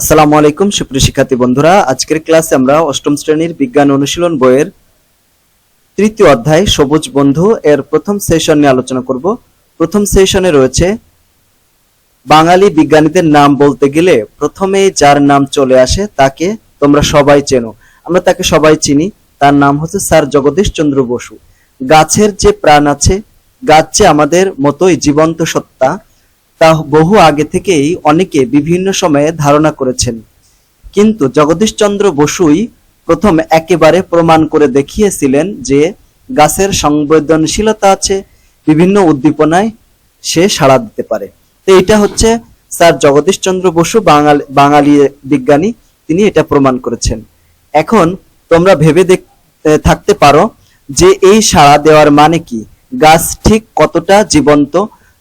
আসসালামু আলাইকুম, সুপ্রিয় শিক্ষার্থী বন্ধুরা। আজকের ক্লাসে আমরা অষ্টম শ্রেণির বিজ্ঞান অনুশীলন বইয়ের তৃতীয় অধ্যায়, সবুজ বন্ধু, এর প্রথম সেশন নিয়ে আলোচনা করব। প্রথম সেশনে রয়েছে, বাঙালি বিজ্ঞানীদের নাম বলতে গেলে প্রথমেই যার নাম চলে আসে তাকে তোমরা সবাই চেনো। আমরা তাকে সবাই চিনি, তার নাম হচ্ছে স্যার জগদীশ চন্দ্র বসু। গাছের যে প্রাণ আছে, গাছ যে আমাদের মতোই জীবন্ত সত্তা তা বহু আগে থেকেই অনেকে বিভিন্ন সময়ে ধারণা করেছেন। কিন্তু জগদীশচন্দ্র বসুই প্রথম একেবারে প্রমাণ করে দেখিয়েছিলেন যে গাছের সংবেদনশীলতা আছে, বিভিন্ন উদ্দীপনায় সে সাড়া দিতে পারে। তো এটা হচ্ছে স্যার জগদীশচন্দ্র বসু, বাঙালি বাঙালি বিজ্ঞানী, তিনি এটা প্রমাণ করেছেন। এখন তোমরা ভেবে থাকতে পারো যে এই সাড়া দেওয়ার মানে কি? গাছ ঠিক কতটা জীবন্ত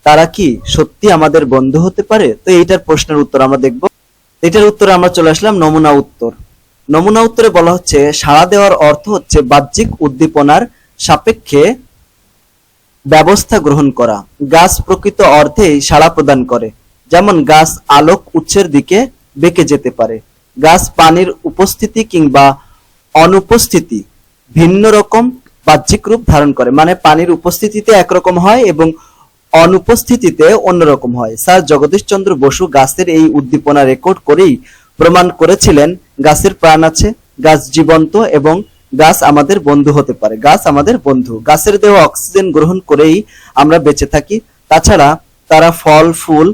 তারা কি সত্যি আমাদের বন্ধু হতে পারে? তো এইটার প্রশ্নের উত্তর আমরা দেখব। এটার উত্তরে আমরা চলে আসলাম নমুনা উত্তর। নমুনা উত্তরে বলা হচ্ছে, সাড়া দেওয়ার অর্থ হচ্ছে বাহ্যিক উদ্দীপনার সাপেক্ষে ব্যবস্থা গ্রহণ করা। গাছ প্রকৃত অর্থেই সাড়া প্রদান করে। যেমন গাছ আলোক উৎসের দিকে বেঁকে যেতে পারে। গাছ পানির উপস্থিতি কিংবা অনুপস্থিতি ভিন্ন রকম বাহ্যিক রূপ ধারণ করে। মানে পানির উপস্থিতিতে একরকম হয় এবং অনুপস্থিতিতে অন্যরকম হয়। স্যার জগদীশচন্দ্র বসু গাছের এই উদ্দীপনা রেকর্ড করেই প্রমাণ করেছিলেন, গাছের প্রাণ আছে, গাছ জীবন্ত এবং গাছ আমাদের বন্ধু হতে পারে, গাছ আমাদের বন্ধু। গাছের দেহ অক্সিজেন গ্রহণ করেই আমরা বেঁচে থাকি। তাছাড়া তারা ফল, ফুল,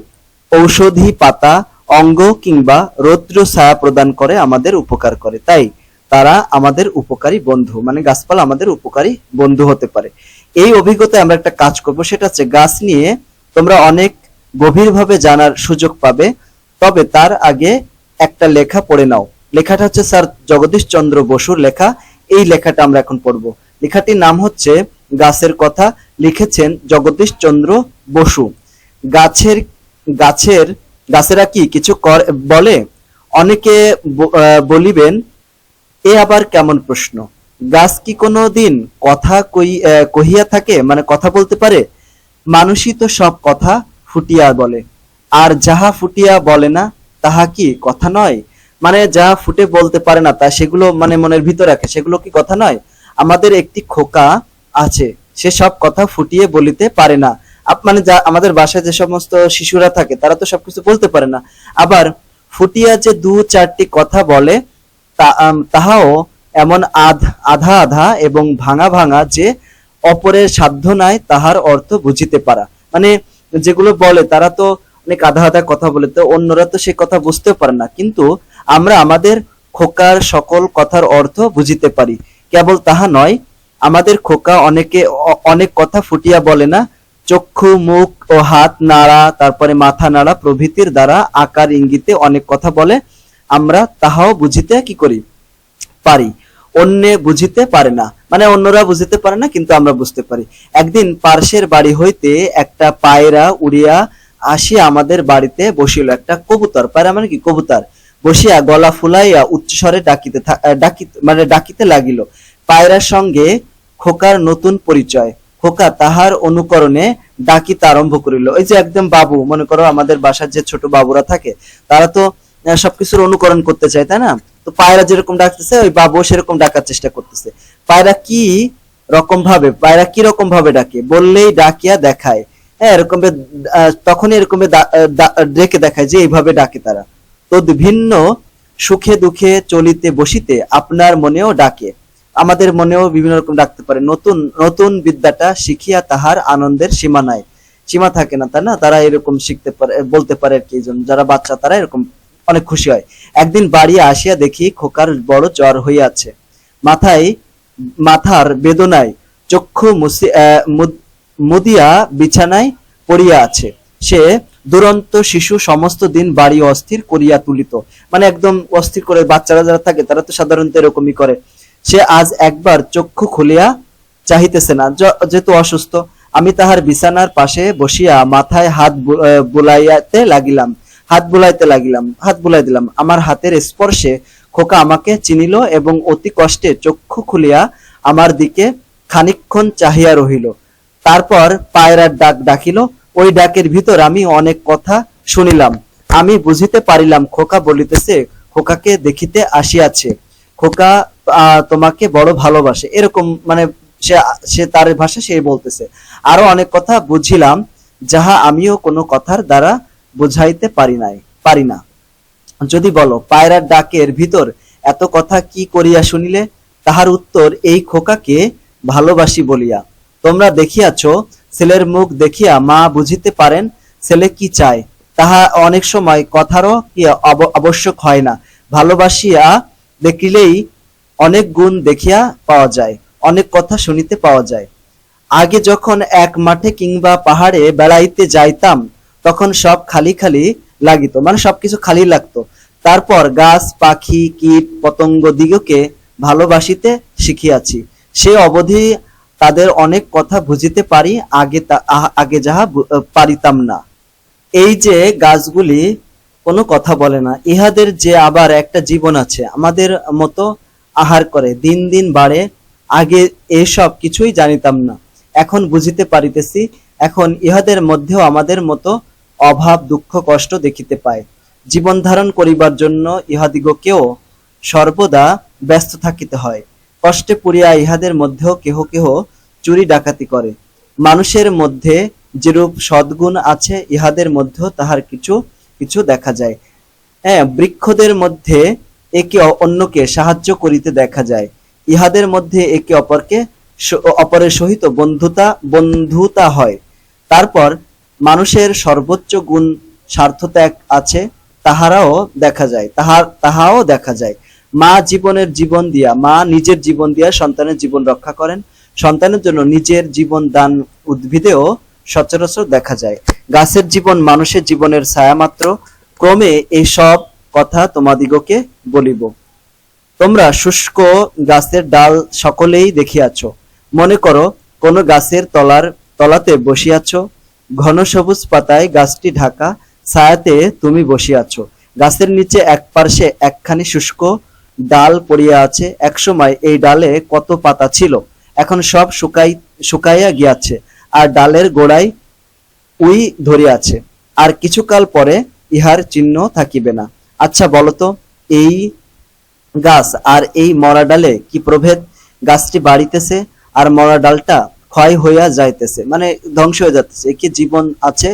ঔষধি পাতা, অঙ্গ কিংবা রৌদ্র ছায়া প্রদান করে আমাদের উপকার করে। তাই তারা আমাদের উপকারী বন্ধু মানে গাছপালা আমাদের উপকারী বন্ধু হতে পারে। এই অভিজ্ঞতায় আমরা একটা কাজ করব, সেটা হচ্ছে গাছ নিয়ে তোমরা অনেক গভীরভাবে জানার সুযোগ পাবে, তবে তার আগে একটা লেখা পড়ে নাও। লেখাটা হচ্ছে স্যার জগদীশ চন্দ্র বসুর লেখা, এই লেখাটা আমরা এখন পড়ব। লেখাটির নাম হচ্ছে গাছের কথা, লিখেছেন জগদীশ চন্দ্র বসু। গাছের গাছের, গাছেরা কি কিছু বলে? অনেকে বলিবেন, এ আবার কেমন প্রশ্ন? গাছ কি কোনো দিন কথা কহিয়া থাকে? মানে কথা বলতে পারে? মানুষই তো সব কথা ফুটিয়া বলে। আর যাহা ফুটিয়া বলে না, তাহা কি কথা নয়? মানে যা ফুটে বলতে পারে না, তা সেগুলো মানে মনের ভিতর রাখে। সেগুলো কি কথা নয়? আমাদের একটি খোকা আছে, সে সব কথা ফুটিয়ে বলিতে পারে না। মানে যা, আমাদের বাসায় যে সমস্ত শিশুরা থাকে, তারা তো সবকিছু বলতে পারে না। আবার ফুটিয়া যে দু চারটি কথা বলে তাহাও এমন আধ, আধা আধা এবং ভাঙা ভাঙা যে অপরের সাধ্য নাই তাহার অর্থ বুঝিতে পারা। মানে যেগুলো বলে তারা তো অনেক আধা আধা কথা বলে, তো অন্যরা তো সে কথা বুঝতে পারে না। কিন্তু আমরা আমাদের খোকার সকল কথার অর্থ বুঝিতে পারি। কেবল তাহা নয়, আমাদের খোকা অনেকে অনেক কথা ফুটিয়া বলে না, চক্ষু, মুখ ও হাত, নাড়া, তারপরে মাথা, নাড়া প্রভৃতির দ্বারা আকার ইঙ্গিতে অনেক কথা বলে, আমরা তাহাও বুঝিতে কি করি? পারি। অন্যে বুঝিতে পারে না। মানে অন্যরা বুঝিতে পারে না, কিন্তু আমরা বুঝতে পারি। একদিন পার্শ্বের বাড়ি হইতে একটা পায়রা উড়িয়া আসিয়া আমাদের বাড়িতে বসিল, একটা কবুতর। পায়রা মানে কি? কবুতর। বসিয়া গলা ফুলাইয়া উচ্চস্বরে ডাকিতে ডাকিতে মানে ডাকিতে লাগিল। পায়রার সঙ্গে খোকার নতুন পরিচয়। খোকা তাহার অনুকরণে ডাকিতে আরম্ভ করিল। ওই যে একদম বাবু, মনে করো আমাদের বাসার যে ছোট বাবুরা থাকে, তারা তো সবকিছুর অনুকরণ করতে চায়, তাই না? তো পায়রা যেরকম ডাকতেছে, ওই বাবু সেরকম ডাকার চেষ্টা করতেছে। পায়রা কি রকম ভাবে পায়রা কি রকম ভাবে ডাকে? বললেই ডাকিয়া দেখায়। হ্যাঁ এরকম তখনই এরকম ডেকে দেখায় যে এইভাবে ডাকে তারা। তো ভিন্ন সুখে দুঃখে চলিতে বসিতে আপনার মনেও ডাকে। আমাদের মনেও বিভিন্ন রকম ডাকতে পারে। নতুন নতুন বিদ্যাটা শিখিয়া তাহার আনন্দের সীমা নাই। সীমা থাকে না, তাই না? তারা এরকম শিখতে পারে, বলতে পারে আর কি। যারা বাচ্চা, তারা এরকম অনেক খুশি হয়। একদিন বাড়ি আসিয়া দেখি খোকার বড় জ্বর হইয়াছে। মাথায়, মাথার বেদনায় চক্ষু মুদিয়া বিছানায় পড়িয়া আছে। সে দুরন্ত শিশু সমস্ত দিন বাড়ি অস্থির করিয়া তুলিত। মানে একদম অস্থির করে বাচ্চারা যারা থাকে, তারা তো সাধারণত এরকমই করে। সে আজ একবার চক্ষু খুলিয়া চাহিতেছে না যেহেতু অসুস্থ, আমি তাহার বিছানার পাশে বসিয়া মাথায় হাত বুলাইয়াতে লাগিলাম। হাত বুলাইতে লাগিলাম, হাত বুলাই দিলাম। আমার হাতের স্পর্শে খোকা আমাকে চিনিল এবং অতি কষ্টে চক্ষু খুলিয়া আমার দিকে খানিকক্ষণ চাহিয়া রহিল। তারপর পায়রার ডাক ডাকিল, ওই ডাকের ভিতর আমি অনেক কথা শুনিলাম। আমি বুঝিতে পারিলাম খোকা বলিতেছে, খোকাকে দেখিতে আসিয়াছে। খোকা তোমাকে বড় ভালোবাসে। এরকম মানে সে সে তার ভাষা সে বলতেছে। আরও অনেক কথা বুঝিলাম, যাহা আমিও কোনো কথার দ্বারা বুঝাইতে পারি নাই, পারি না। যদি বলো, পায়রার ডাকের ভিতর এত কথা কি করিয়া শুনিলে? তাহার উত্তর, এই খোকাকে ভালোবাসি বলিয়া। তোমরা দেখিয়াছ, ছেলের মুখ দেখিয়া মা বুঝিতে পারেন, ছেলে কি চায়? তাহা অনেক সময় কথারও কি আব- আবশ্যক হয় না। ভালোবাসিয়া দেখিলেই অনেক গুণ দেখিয়া পাওয়া যায়, অনেক কথা শুনিতে পাওয়া যায়। আগে যখন এক মাঠে কিংবা পাহাড়ে বেড়াইতে যাইতাম তখন সব খালি খালি লাগিত মানে সবকিছু খালি লাগতো। তারপর গাছ, পাখি, কীট, পতঙ্গ দিগকে ভালোবাসিতে শিখিয়াছি। সে অবধি তাদের অনেক কথা বুঝিতে পারি, আগে আগে যাহা পারিতাম না। এই যে গাছগুলি কোনো কথা বলে না, ইহাদের যে আবার একটা জীবন আছে, আমাদের মতো আহার করে, দিন দিন বাড়ে, আগে এসব কিছুই জানিতাম না। এখন বুঝিতে পারিতেছি, এখন ইহাদের মধ্যেও আমাদের মতো অভাব, দুঃখ, কষ্ট দেখিতে পায়। জীবন ধারণ করিবার জন্য ইহাদিগকেও সর্বদা ব্যস্ত থাকিতে হয়। কষ্টে পুরিয়া ইহাদের মধ্যেও কেহ কেহ চুরি ডাকাতি করে। মানুষের মধ্যে যেরূপ সদ্গুণ আছে, ইহাদের মধ্যেও তাহার কিছু কিছু দেখা যায়। হ্যাঁ বৃক্ষদের মধ্যে একে অন্যকে সাহায্য করিতে দেখা যায়। ইহাদের মধ্যে একে অপরকে অপরের সহিত বন্ধুতা বন্ধুতা হয়। তারপর মানুষের সর্বোচ্চ গুণ স্বার্থত্যাগ আছে, তাহারাও দেখা যায়, তাহার, তাহাও দেখা যায়। মা জীবনের জীবন দিয়া, মা নিজের জীবন দিয়া সন্তানের জীবন রক্ষা করেন। সন্তানের জন্য নিজের জীবন দান উদ্ভিদেও সচরাচর দেখা যায়। গাছের জীবন মানুষের জীবনের ছায়া মাত্র। ক্রমে এই সব কথা তোমাদিগকে বলিব। তোমরা শুষ্ক গাছের ডাল সকলেই দেখিয়াছ। মনে করো, কোন গাছের তলার, তলাতে বসিয়াছ। ঘন সবুজ পাতায় গাছটি ঢাকা, ছায়াতে তুমি বসিয়াছ গাছের নিচে এক পার্শ্বে একখানি শুষ্ক ডাল পড়িয়া আছে। একসময় এই ডালে কত পাতা ছিল? এখন সব শুকাই, শুকাইয়া গিয়াছে, আর ডালের গোড়ায় উই ধরিয়াছে। আর কিছুকাল পরে ইহার চিহ্ন থাকিবে না। আচ্ছা বলতো, এই গাছ আর এই মরা ডালে কি প্রভেদ? গাছটি বাড়িতেছে আর মরা ডালটা ক্ষয় হইয়া যাইতেছে মানে ধ্বংস হয়ে যাচ্ছে একে জীবন আছে,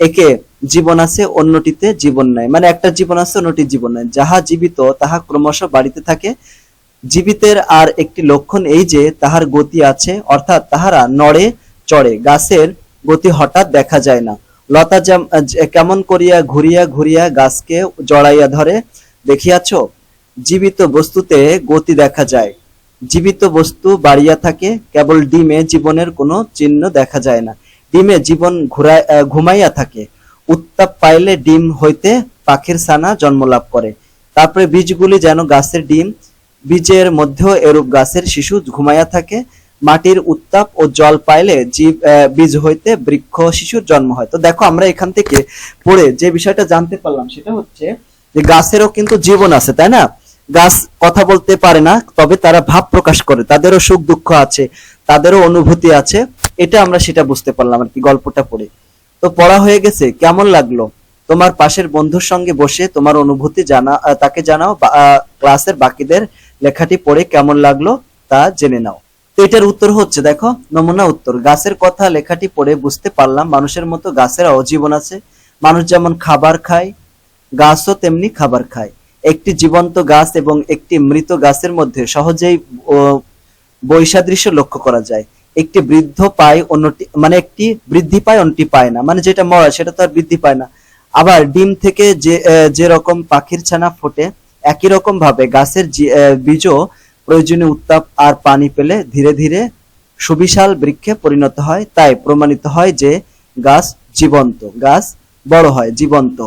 একে জীবন আছে, অন্যটিতে জীবন নাই। মানে একটা জীবন আছে অন্যটি জীবন নাই। যাহা জীবিত, তাহা ক্রমশ বাড়িতে থাকে। জীবিতের আর একটি লক্ষণ এই যে, তাহার গতি আছে, অর্থাৎ তাহারা নড়ে, চড়ে। গাছের গতি হঠাৎ দেখা যায় না। লতা কেমন করিয়া ঘুরিয়া ঘুরিয়া গাছকে জড়াইয়া ধরে, দেখিয়াছ, জীবিত বস্তুতে গতি দেখা যায়। জীবিত বস্তু বাড়িয়া থাকে, কেবল ডিমে জীবনের কোনো চিহ্ন দেখা যায় না। ডিমে জীবন ঘুমাইয়া থাকে। উত্তাপ পাইলে ডিম হইতে পাখির ছানা জন্ম লাভ করে। তারপরে বীজগুলি যেন গাছের ডিম, বীজের মধ্যেও এরূপ গাছের শিশু ঘুমাইয়া থাকে। মাটির উত্তাপ ও জল পাইলে জীব বীজ হইতে বৃক্ষ শিশুর জন্ম হয়। তো দেখো, আমরা এখান থেকে পড়ে যে বিষয়টা জানতে পারলাম, সেটা হচ্ছে যে গাছেরও কিন্তু জীবন আছে, তাই না? গাছ কথা বলতে পারে না, তবে তারা ভাব প্রকাশ করে। তাদেরও সুখ দুঃখ আছে, তাদেরও অনুভূতি আছে, এটা আমরা সেটা বুঝতে পারলাম আর কি, গল্পটা পড়ে। তো পড়া হয়ে গেছে, কেমন লাগল? তোমার পাশের বন্ধুর সঙ্গে বসে তোমার অনুভূতি জানা তাকে জানাও ক্লাসের বাকিদের লেখাটি পড়ে কেমন লাগল তা জেনে নাও। তো এটার উত্তর হচ্ছে, দেখো, নমুনা উত্তর, গাছের কথা লেখাটি পড়ে বুঝতে পারলাম, মানুষের মতো গাছের অজীবন আছে। মানুষ যেমন খাবার খায়, গাছও তেমনি খাবার খায়। একটি জীবন্ত গাছ এবং একটি মৃত গাছের মধ্যে সহজেই বৈসাদৃশ্য লক্ষ্য করা যায়। একটি বৃদ্ধ পায় অন্যটি মানে একটি বৃদ্ধি পায়, অন্যটি পায় না। মানে যেটা মরা, সেটা তো আর বৃদ্ধি পায় না। আবার ডিম থেকে যে যে রকম পাখির ছানা ফোটে, একই রকম ভাবে গাছের বীজও প্রয়োজনীয় উত্তাপ আর পানি পেলে ধীরে ধীরে সুবিশাল বৃক্ষে পরিণত হয়। তাই প্রমাণিত হয় যে গাছ জীবন্ত, গাছ বড় হয়, জীবন্ত।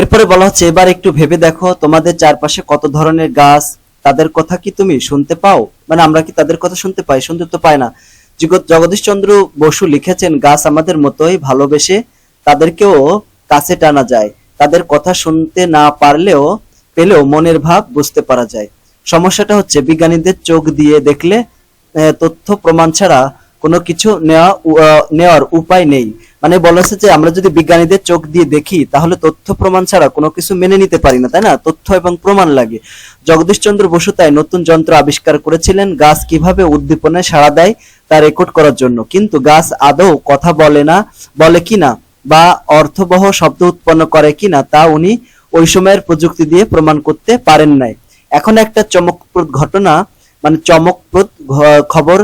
এরপরে বলা হচ্ছে, এবার একটু ভেবে দেখো, তোমাদের চারপাশে কত ধরনের গাছ, তাদের কথা কি তুমি শুনতে পাও? মানে আমরা কি তাদের কথা শুনতে পাই? শুনতে তো পাই না। জগদীশ চন্দ্র বসু লিখেছেন, গাছ আমাদের মতোই ভালোবেসে তাদেরকেও কাছে টানা যায়। তাদের কথা শুনতে না পারলেও, পেলেও মনের ভাব বুঝতে পারা যায়। সমস্যাটা হচ্ছে, বিজ্ঞানীদের চোখ দিয়ে দেখলে তথ্য প্রমাণ ছাড়া কোনো কিছু নেওয়া নেওয়ার উপায় নেই। মানে বলেছে যে আমরা যদি বিজ্ঞানীদের চোখ দিয়ে দেখি, তাহলে তথ্য প্রমাণ ছাড়া কোনো কিছু মেনে নিতে পারি না, তাই না? তথ্য এবং প্রমাণ লাগে। জগদীশচন্দ্র বসু তাই নতুন যন্ত্র আবিষ্কার করেছিলেন, গাছ কীভাবে উদ্দীপনায় সাড়া দেয় তা রেকর্ড করার জন্য। কিন্তু গাছ আদৌ কথা বলে না, বলে কিনা বা অর্থবহ শব্দ উৎপন্ন করে কিনা তা উনি ওই সময়ের প্রযুক্তি দিয়ে প্রমাণ করতে পারেন নাই। এখন একটা চমকপ্রদ ঘটনা মানে চমকপ্রদ খবর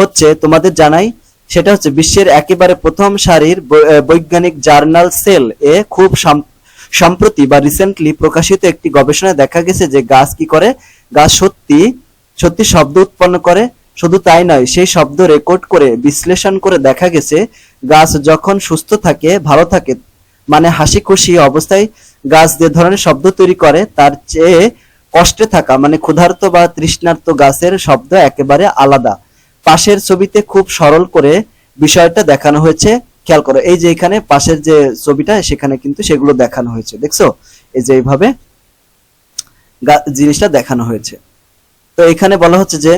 হচ্ছে তোমাদের জানাই, সেটা হচ্ছে বিশ্বের একেবারে প্রথম সারির বৈজ্ঞানিক জার্নাল সেল এ খুব সাম- সম্প্রতি বা রিসেন্টলি প্রকাশিত একটি গবেষণায় দেখা গেছে যে গাছ কি করে? গাছ সত্যি সত্যি শব্দ উৎপন্ন করে, শুধু তাই নয়, সেই শব্দ রেকর্ড করে, বিশ্লেষণ করে দেখা গেছে, গাছ যখন সুস্থ থাকে, ভালো থাকে মানে হাসি খুশি অবস্থায় গাছ যে ধরনের শব্দ তৈরি করে, তার চেয়ে কষ্টে থাকা মানে ক্ষুধার্ত বা তৃষ্ণার্ত গাছের শব্দ একেবারে আলাদা। পাশের ছবিতে খুব সরল করে বিষয়টা দেখানো হয়েছে। খেয়াল করো, এই যে এখানে পাশের যে ছবিটা, সেখানে কিন্তু সেগুলো দেখানো হয়েছে। দেখছ? এই যে এইভাবে জিনিসটা দেখানো হয়েছে। তো এখানে বলা হচ্ছে যে,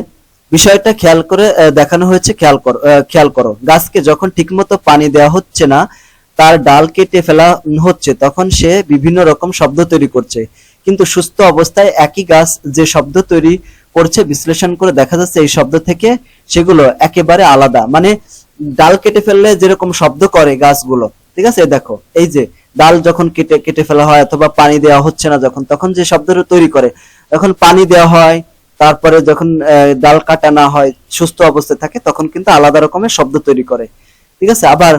বিষয়টা খেয়াল করে দেখানো হয়েছে, খেয়াল করো খেয়াল করো। গাছকে যখন ঠিকমতো পানি দেওয়া হচ্ছে না, তার ডাল কেটে ফেলা হচ্ছে, তখন সে বিভিন্ন রকম শব্দ তৈরি করছে। কিন্তু সুস্থ অবস্থায় একই গাছ যে শব্দ তৈরি করছে, বিশ্লেষণ করে দেখা যাচ্ছে এই শব্দ থেকে সেগুলো একেবারে আলাদা। মানে ডাল কেটে ফেললে যেরকম শব্দ করে গাছগুলো। ঠিক আছে? দেখো, এই যে ডাল যখন কেটে কেটে ফেলা হয় অথবা পানি দেওয়া হচ্ছে না যখন, তখন যে শব্দটা তৈরি করে, যখন পানি দেওয়া হয়, তারপরে যখন ডাল কাটা না হয়, সুস্থ অবস্থায় থাকে, তখন কিন্তু আলাদা রকমের শব্দ তৈরি করে। ঠিক আছে? আবার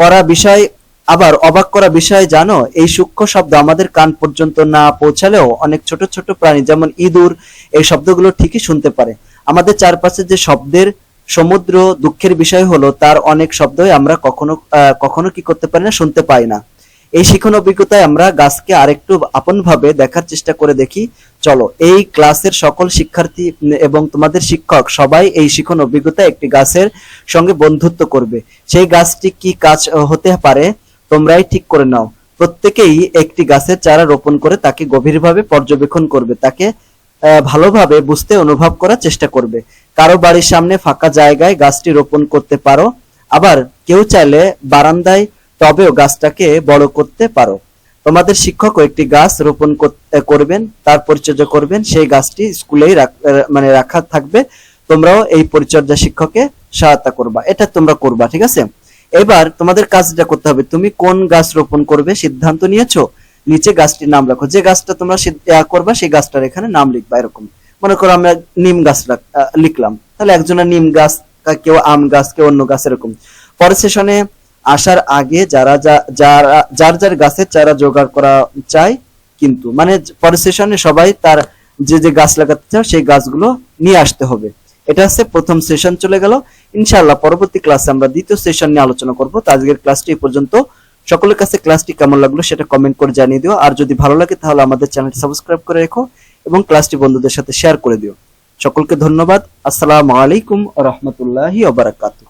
করা বিষয় আবার অবাক করা বিষয়, জানো, এই সূক্ষ্ম শব্দ আমাদের কান পর্যন্ত না পৌঁছালেও অনেক ছোট ছোট প্রাণী, যেমন ইঁদুর, এই শব্দগুলো ঠিকই শুনতে পারে। আমাদের চারপাশে যে শব্দের সমুদ্র দুঃখের বিষয় হলো, তার অনেক শব্দই আমরা কখনো কখনো কি করতে পারি না, শুনতে পাই না। এই শিখন অভিজ্ঞতায় আমরা গাছকে আরেকটু আপনভাবে দেখার চেষ্টা করে দেখি। চলো, এই ক্লাসের সকল শিক্ষার্থী এবং তোমাদের শিক্ষক সবাই এই শিখন অভিজ্ঞতায় একটি গাছের সঙ্গে বন্ধুত্ব করবে। সেই গাছটি কি কাজ, হতে পারে? তোমরাই ঠিক করে নাও। প্রত্যেকেই একটি গাছের চারা রোপণ করে তাকে গভীরভাবে পর্যবেক্ষণ করবে, তাকে ভালোভাবে বুঝতে অনুভব করার চেষ্টা করবে। কারও বাড়ির সামনে ফাঁকা জায়গায় গাছটি রোপণ করতে পারো, আবার কেউ চাইলে বারান্দায় তবেও গাছটাকে বড় করতে পারো। তোমাদের শিক্ষকও একটি গাছ রোপণ কর- করবেন, তার পরিচর্যা করবেন, সেই গাছটি স্কুলেই মানে রাখা থাকবে। তোমরাও এই পরিচর্যা শিক্ষককে সহায়তা করবা। এটা তোমরা করবা, ঠিক আছে? এবার তোমাদের কাজটা করতে হবে, তুমি কোন গাছ রোপণ করবে সিদ্ধান্ত নিয়েছো? নিচে গাছটির নাম রাখো। যে গাছটা তোমরা করবা সেই গাছটার এখানে নাম লিখবা এরকম। মনে করো আমরা নিম গাছ লিখলাম। তাহলে একজনের নিম গাছ কেউ আম গাছ, কেউ অন্য গাছ এরকম। পরের সেশনে আসার আগে যারা যারা যার যার গাছের চারা জোগাড় করা চাই, কিন্তু মানে পরের সেশনে সবাই তার যে যে গাছ লাগাতে চাও, সেই গাছগুলো নিয়ে আসতে হবে। এটা হচ্ছে প্রথম সেশন চলে গেল। ইনশাআল্লাহ পরবর্তী ক্লাসে আমরা দ্বিতীয় সেশন নিয়ে আলোচনা করব। তো আজকের ক্লাসটি এই পর্যন্ত। সকলের কাছে ক্লাসটি কেমন লাগল সেটা কমেন্ট করে জানিয়ে দিও। আর যদি ভালো লাগে তাহলে আমাদের চ্যানেলটি সাবস্ক্রাইব করে রেখো এবং ক্লাসটি বন্ধুদের সাথে শেয়ার করে দিও। সকলকে ধন্যবাদ। আসসালামু আলাইকুম রহমতুল্লাহি ওবারাকাতুহু